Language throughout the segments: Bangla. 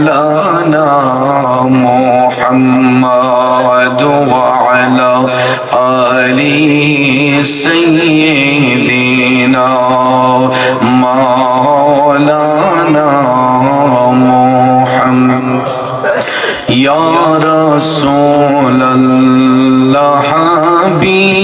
مولانا محمد وعلى آل سيدنا مولانا محمد. يا رسول الله حبيبي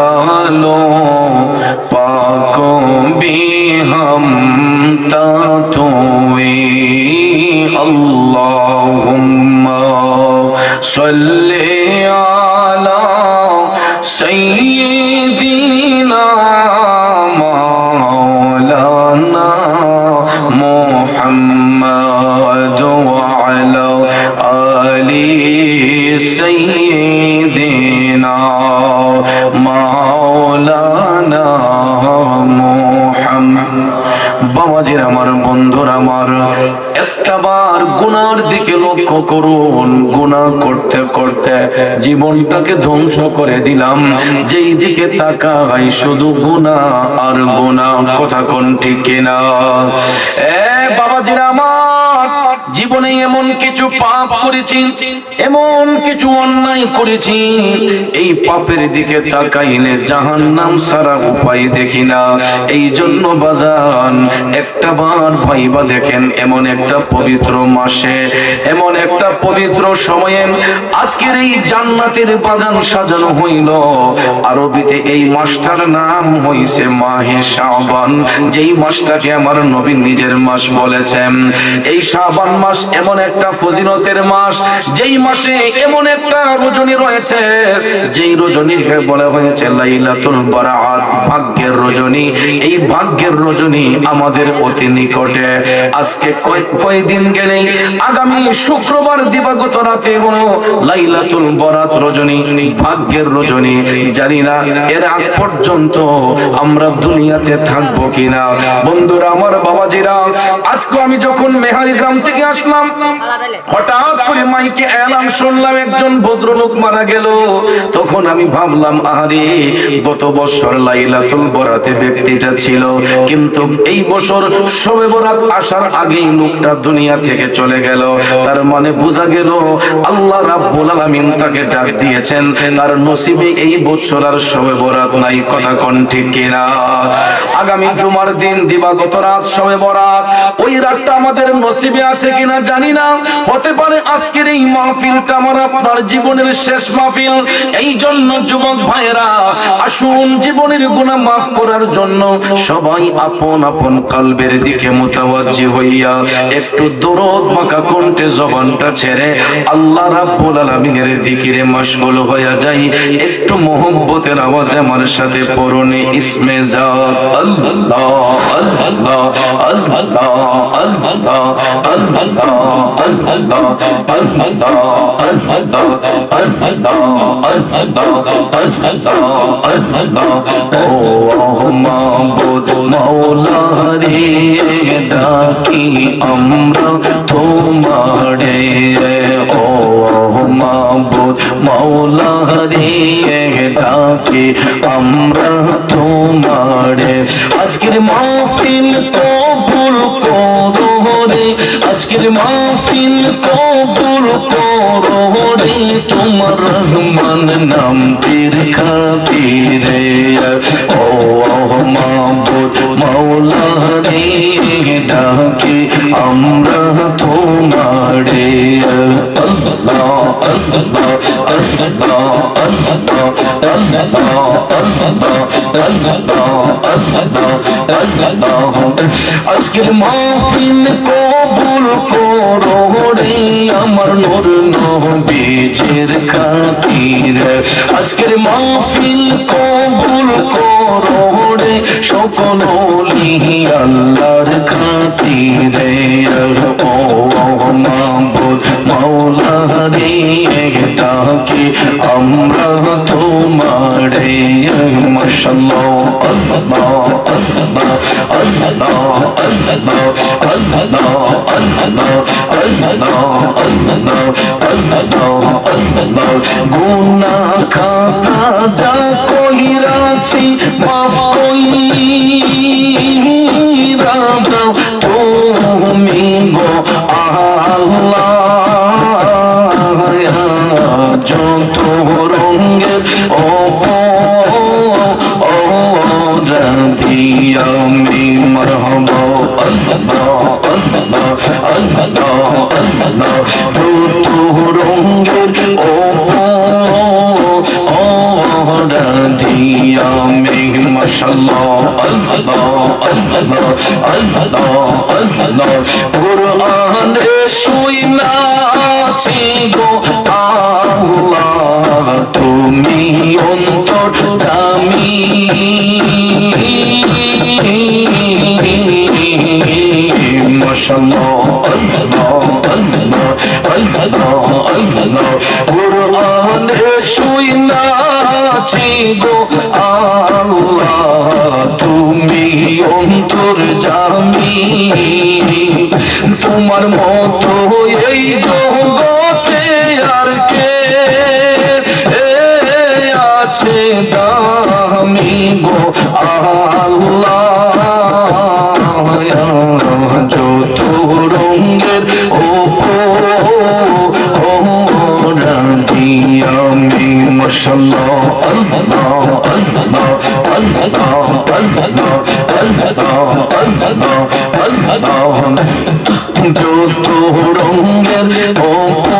डालो पाको भी हम तोए अल्लाहुम्मा सल्ले आला सैयदीना मौलाना मोहम्मद বাবাজির আমার, বন্ধুর আমার। একটাবার গুনার দিকে লক্ষ্য করুন, গুনাহ করতে করতে জীবনটাকে ধ্বংস করে দিলাম। যেই দিকে তাকাই শুধু গুনাহ আর গুনাহ, কথা কোন ঠিক কিনা? এ বাবাজির আমার, জীবনে এমন কিছু পাপ করেছি, এমন কিছু অন্যায় করেছি। এই পাপের দিকে তাকাইলে জাহান্নাম সারা উপায় দেখি না। এই জন্য বাজান, একটা বার ভাইবা দেখেন, এমন একটা পবিত্র মাসে, এমন একটা পবিত্র সময়ে আজকের এই জান্নাতের বাগান সাজানো হইল। আরবিতে এই মাসটার নাম হইছে মাহে শাবান। যেই মাসটাকে আমার নবী নিজের মাস বলেছেন, এই শাবান মাস এমন একটা ফজিলতের মাস, যেই মাসে এমন একটা রজনী রয়েছে, যেই রজনীকে বলা হয়েছে, লাইলাতুল বারাত, ভাগ্যের রজনী। এই ভাগ্যের রজনী আমাদের অতি নিকটে। আজকে কয়- কয়দিন গেলেই আগামী শুক্রবার দিবাগত রাতে হলো লাইলাতুল বরাত রজনী, ভাগ্যের রজনী। জানি না এর আগ পর্যন্ত আমরা দুনিয়াতে থাকব কিনা। বন্ধুরা, আমার বাবাজিরা, আজকে আমি যখন মেহারি গ্রাম থেকে আসলাম হঠাৎ করে মাইকে এলাম শুনলাম একজন ভদ্রলোক মারা গেল। তখন আমি ভাবলাম আরে গত বছর লাইলাতুল বরাতে ব্যক্তিটা ছিল। কিন্তু এই বছর শবে বরাত আসার আগেই লোকটা দুনিয়া থেকে চলে গেল। তার মানে বোঝা গেল আল্লাহ রাব্বুল আলামিন তাকে ডাক দিয়েছেন। তার নসিবে এই বছর আর শবে বরাত নাই কথা কোন ঠিক কিনা? আগামী জুমার দিন দিবাগত রাত শবে বরাত ওই রাতটা আমাদের নসিবে আছে কিনা জানি না, হতে পারে আজকের এই মাহফিলটা আমার আপনার জীবনের শেষ মাহফিল। এই জন্য যুবক ভাইরা আসুন জীবনের গুনাহ মাফ করার জন্য সবাই আপন আপন কালবের দিকে মুতাওয়াজ্জি হইয়া একটু দরদ মাখা কণ্ঠে জবানটা ছেড়ে আল্লাহ রাব্বুল আলামিনের জিকিরে মশগুল হয়ে যাই। একটু মোহব্বতের আওয়াজে আমার সাথে পড়নে ইসমে যা আল্লাহ আল্লাহ আল্লাহ আল্লাহ আল্লাহ আল্লাহ মৌলারে ডাকি আমরা তোমারে ও মাবুদ মৌলারে ডাকি আমরা তোমারে আজকের মাহফিল তো আজকের মাহফিল কবুল করো রে তোমার রহমান, নাম তীর খাতিরে ও মাহবুদ মাওলা রে ডাকে আমরা তোমারে আল্লাহ আল্লাহ আল্লাহ আল্লাহ আজকের মাহফিল কবুল করো আমার নূর নবীজের খাতির। আজকের মাহফিল কবুল করো রে, সকল আল্লাহর খাতিরে। ও মাবুদ মাওলা রে ডাকে আমরা তোমারে মাশাআল্লাহ আল্লাহ আল্লাহ আল্লাহ আল্লাহ আল্লাহ গুনা খাতা যা কইরাছি মাফ কইরা দাও। না ঋতু রঙ্গের ও দিয়া তুমি অন্তর জামি তোমার মতো এই জগতে আর কে? আছে দামি গো আল্লাহ। যত আমি মশাল্লাহ, আল্লাহ আল্লাহ আল্লাহ আল্লাহ। जो तो रंग ओ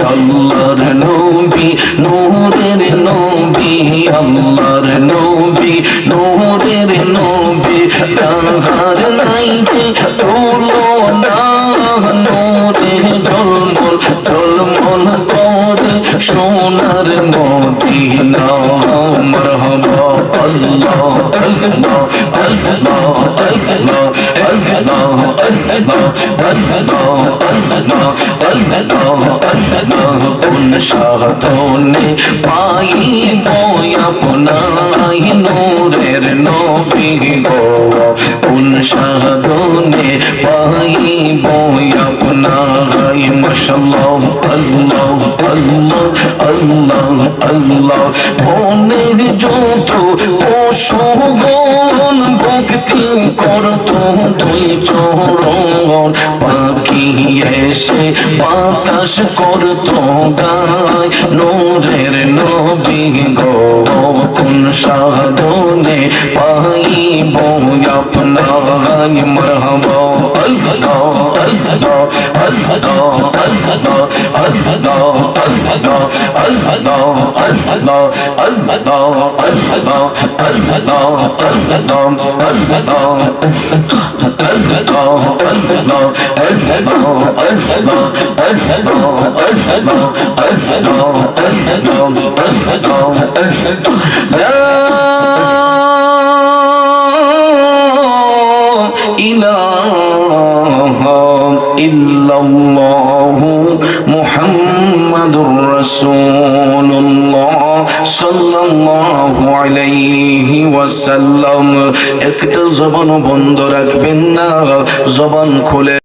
আল্লাহর নবী, নূরের নবী, আল্লাহর নবী, নূরের নবী। তাহার নাই যে তুলনা নূরে জলমল জলমল করে সোনার মদিনা। মরহবা আল্লাহ আল্লাহ আল্লাহ। ان شاہتوں نے پائی گویا پناہ نور نو بھی گو ان شاہدوں نے আল্লাহ আল্লাহ। মনের যত পশুগণ ভক্তি করত দুই চরণ। পাখি এসে বাতাস করত গায় নূরের নবী গো কোন সাধনে পাইব আপনাই মরহবা আল্লাহ আল্লাহ আল্লাহ إله একটা জবান বন্ধ রাখবেন না জবান খুলে